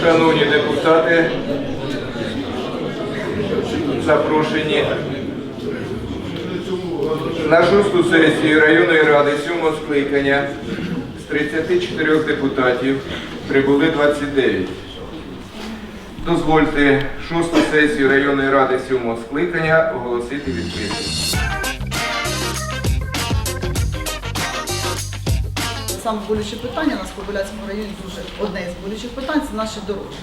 шановні депутати, запрошені на шосту сесію районної ради сьомого скликання з 34 депутатів прибули 29. Дозвольте шосту сесію районної ради сьомого скликання оголосити відкритою. Саме болюче питання у нас в Кобиляцькому районі дуже одне із болючих питань це наші дороги.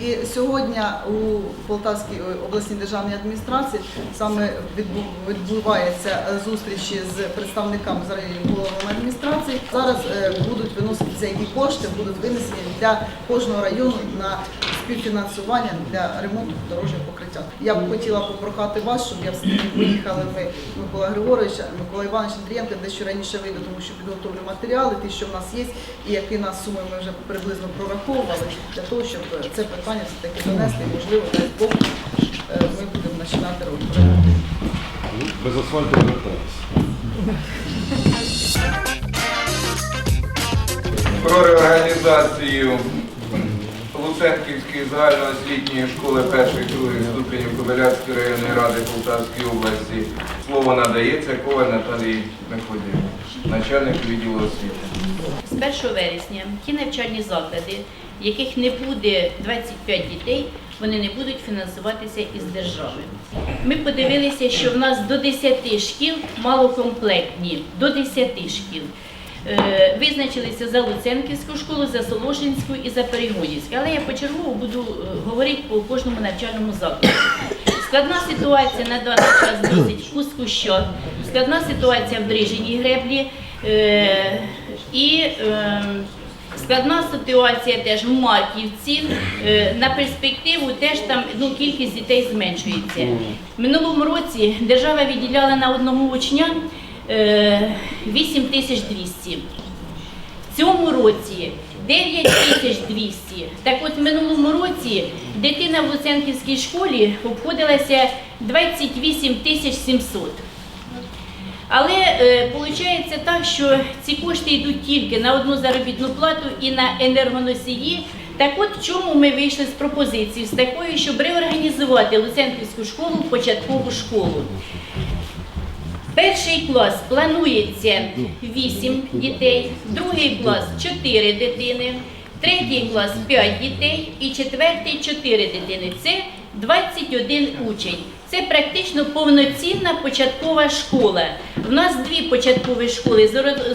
І сьогодні у Полтавській обласній державній адміністрації саме відбу- відбуваються е, зустрічі з представниками з головами адміністрації. Зараз е, будуть виноситися які кошти будуть винесені для кожного району на співфінансування для ремонту дорожнього покриття. Я б хотіла попрохати вас, щоб я все-таки поїхали ми Микола Григорович, Микола Іванович Андрієнко, дещо раніше вийду, тому що підготовлю матеріали, ті, що в нас є, і які нас суми ми вже приблизно прораховували, для того, щоб це питання все-таки донести, і, можливо, дай Бог, е, ми будемо починати робити. Без асфальту вертатися. Про реорганізацію Луценківської загальноосвітньої школи перших других ступенів Кобиляцької районної ради Полтавської області слово надається Коваль Наталії Мефодіївні, начальник відділу освіти. З 1 вересня ті навчальні заклади, яких не буде 25 дітей, вони не будуть фінансуватися із держави. Ми подивилися, що в нас до 10 шкіл малокомплектні, до 10 шкіл. Е, Визначилися за Луценківську школу, за Солошинську і за Перегонівську. Але я почергово буду е, говорити по кожному навчальному закладу. Складна ситуація на даний час досить у Скущах, складна ситуація в Дрижиній греблі. Е, і складна ситуація теж в Марківці. На перспективу теж там ну, кількість дітей зменшується. Минулому році держава виділяла на одного учня 8200. В цьому році 9200. Так от в минулому році дитина в Луценківській школі обходилася 28 тисяч 700. Але виходить так, що ці кошти йдуть тільки на одну заробітну плату і на енергоносії. Так от в чому ми вийшли з пропозицією, з такою, щоб реорганізувати Луценківську школу в початкову школу. Перший клас планується 8 дітей, другий клас 4 дитини, третій клас 5 дітей і четвертий 4 дитини. Це 21 учень. Це практично повноцінна початкова школа. У нас дві початкові школи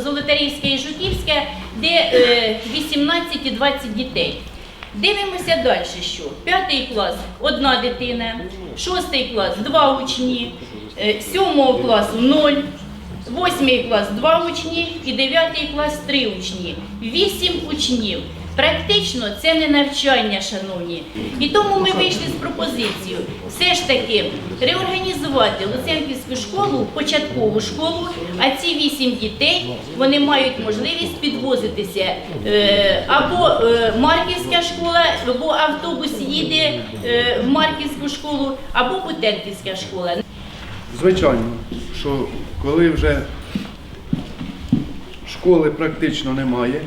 Золотарівська і Жуківська, де е, 18 і 20 дітей. Дивимося далі, що п'ятий клас одна дитина, шостий клас два учні, е, сьомого класу ноль, восьмий клас два учні і дев'ятий клас три учні. Вісім учнів. Практично це не навчання, шановні. І тому ми вийшли з пропозицією все ж таки реорганізувати Луценківську школу, початкову школу, а ці вісім дітей вони мають можливість підвозитися е, або е, Марківська школа, або автобус їде е, в Марківську школу, або Бутенківська школа. Звичайно, що коли вже школи практично немає,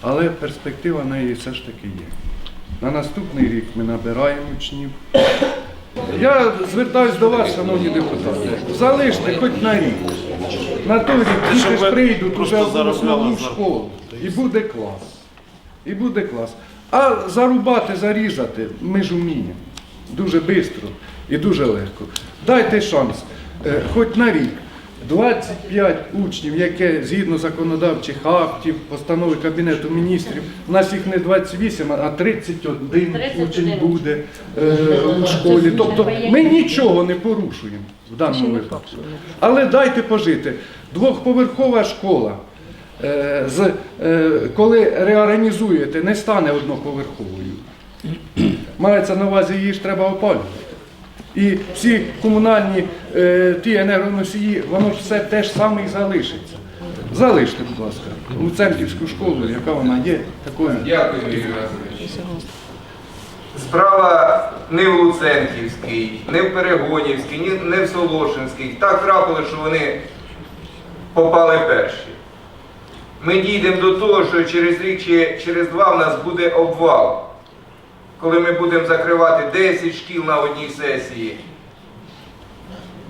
але перспектива в неї все ж таки є. На наступний рік ми набираємо учнів. Я звертаюсь до вас, шановні депутати, залиште хоч на рік. На той рік діти ж прийдуть уже в основну школу. І буде клас. І буде клас. А зарубати, зарізати ми ж вміємо. Дуже швидко і дуже легко. Дайте шанс, е, хоч на рік. 25 учнів, яке згідно законодавчих актів, постанови Кабінету міністрів, у нас їх не 28, а 31 учень буде е, у школі. Тобто ми нічого не порушуємо в даному випадку. Але дайте пожити. Двохповерхова школа, е, з, е, коли реорганізуєте, не стане одноповерховою. Мається на увазі, її ж треба опалювати. І всі комунальні е, ті енергоносії, воно все те ж саме і залишиться. Залиште, будь ласка, Луценківську школу, яка вона є, такою. Дякую, Юрій Васильович. Справа не в Луценківській, не в Перегонівській, не в Солошинській. Так трапилося, що вони попали перші. ми дійдемо до того, що через рік чи через два в нас буде обвал. Коли ми будемо закривати 10 шкіл на одній сесії.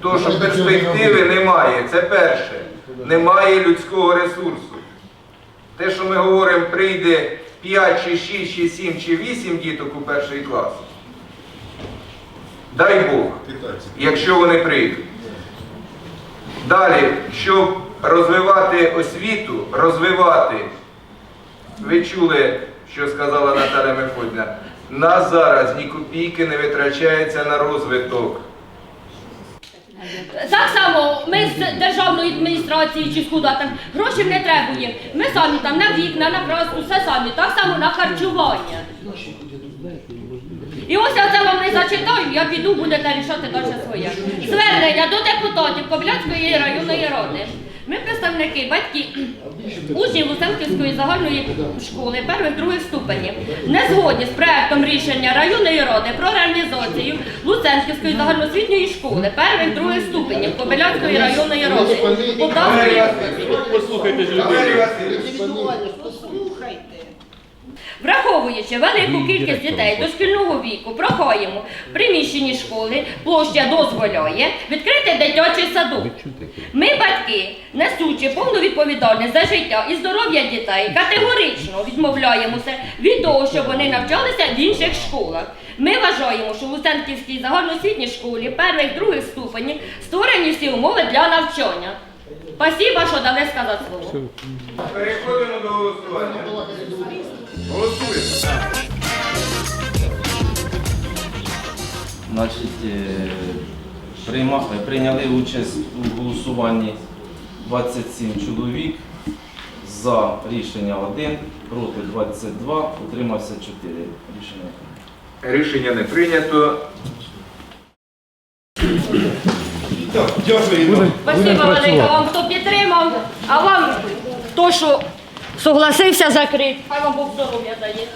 То, що перспективи немає, це перше. Немає людського ресурсу. Те, що ми говоримо, прийде 5 чи 6, чи 7, чи 8 діток у перший клас. Дай Бог, якщо вони прийдуть. Далі, щоб розвивати освіту, розвивати, ви чули, що сказала Наталя Мефодіна, нас зараз ні копійки не витрачається на розвиток. Так само ми з державної адміністрації чи з куди там грошей не требуємо. Ми самі там на вікна, на краску, все самі, так само на харчування. І ось я це вам не зачитаю, я піду, будете рішати далі своє. Звернення до депутатів Кобиляцької районної ради. Ми представники, батьки, учнів Луценківської загальної школи перших других ступенів не згодні з проектом рішення районної ради про реалізацію Луценківської загальноосвітньої школи перших других ступенів Кобилянської районної ради. Полтавської ж людей. Послухайте. Враховуючи велику кількість дітей дошкільного віку, прохаємо в приміщенні школи, площа дозволяє відкрити дитячий садок. Ми, батьки, несучи повну відповідальність за життя і здоров'я дітей, категорично відмовляємося від того, щоб вони навчалися в інших школах. Ми вважаємо, що в Луценківській загальноосвітній школі перших других ступенів створені всі умови для навчання. Спасибо, що дали сказати слово. переходимо до голосування. Голосуємо. Значить, е, прийма- прийняли участь у голосуванні 27 чоловік. За рішення 1, проти 22, утримався 4. Рішення. прийнято. Рішення не прийнято. Спасибо велике вам, хто підтримав, а вам, хто що согласився закрити. Хай вам Бог здоров'я дає.